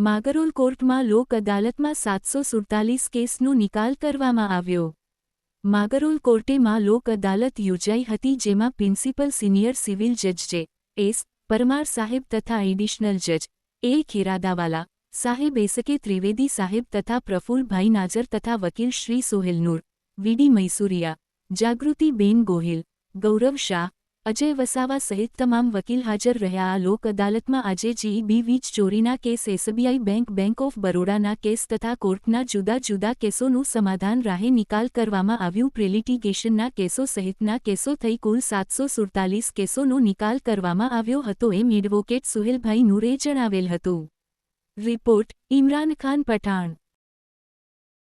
માગરોલ કોર્ટમાં લોક અદાલતમાં સાતસો સુડતાલીસ કેસનો નિકાલ કરવામાં આવ્યો. માગરોલ કોર્ટેમાં લોક અદાલત યોજાઈ હતી જેમાં પ્રિન્સિપલ સિનિયર સિવિલ જજ જે એસ પરમાર સાહેબ તથા એડિશનલ જજ એ ખેરાદાવાલા સાહેબ એસકે ત્રિવેદી સાહેબ તથા પ્રફુલભાઈ નાજર તથા વકીલ શ્રી સોહેલ નૂર વીડી મૈસુરિયા, જાગૃતિબેન ગોહિલ, ગૌરવ શાહ અજય વસાવા સહિત તમામ વકીલ હાજર રહ્યા. આ લોક અદાલતમાં આજે જીઈબી વીજ ચોરીના case SBI bank bank of બરોડાના case તથા કોર્ટના જુદા જુદા કેસોનું સમાધાન રાહે નિકાલ કરવામાં આવ્યું. પ્રેલિટિગેશનના કેસો સહિતના કેસો થઈ કુલ સાતસો સુડતાલીસ કેસોનો નિકાલ કરવામાં આવ્યો હતો, એમ એડવોકેટ સુહેલભાઈ નૂરે જણાવેલ હતું. રિપોર્ટ, ઇમરાન ખાન પઠાણ.